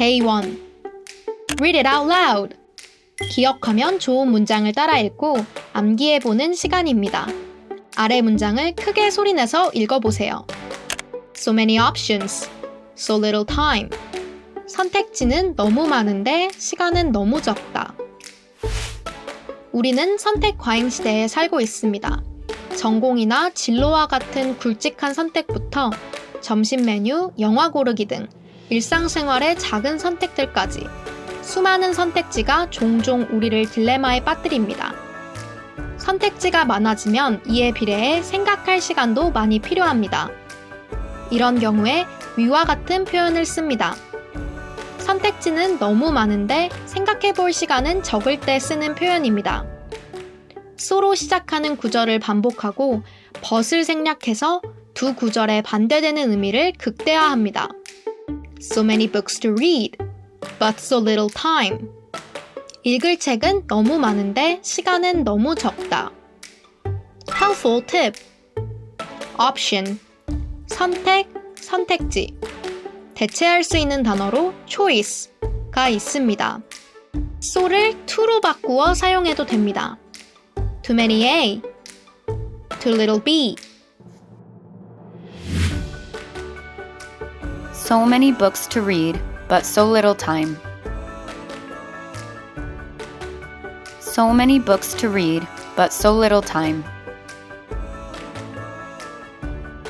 Day 1. Read it out loud. 기억하면 좋은 문장을 따라 읽고 암기해보는 시간입니다. 아래 문장을 크게 소리내서 읽어보세요. So many options. So little time. 선택지는 너무 많은데 시간은 너무 적다. 우리는 선택 과잉 시대에 살고 있습니다. 전공이나 진로와 같은 굵직한 선택부터 점심 메뉴, 영화 고르기 등 일상생활의 작은 선택들까지 수많은 선택지가 종종 우리를 딜레마에 빠뜨립니다. 선택지가 많아지면 이에 비례해 생각할 시간도 많이 필요합니다. 이런 경우에 위와 같은 표현을 씁니다. 선택지는 너무 많은데 생각해 볼 시간은 적을 때 쓰는 표현입니다. 소로 시작하는 구절을 반복하고 벗을 생략해서 두 구절의 반대되는 의미를 극대화합니다. So many books to read, but so little time. 읽을 책은 너무 많은데 시간은 너무 적다. Helpful tip. Option. 선택, 선택지. 대체할 수 있는 단어로 choice가 있습니다. so를 to로 바꾸어 사용해도 됩니다. Too many A. Too little B. So many books to read, but so little time. So many books to read, but so little time.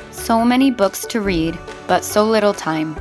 So many books to read, but so little time.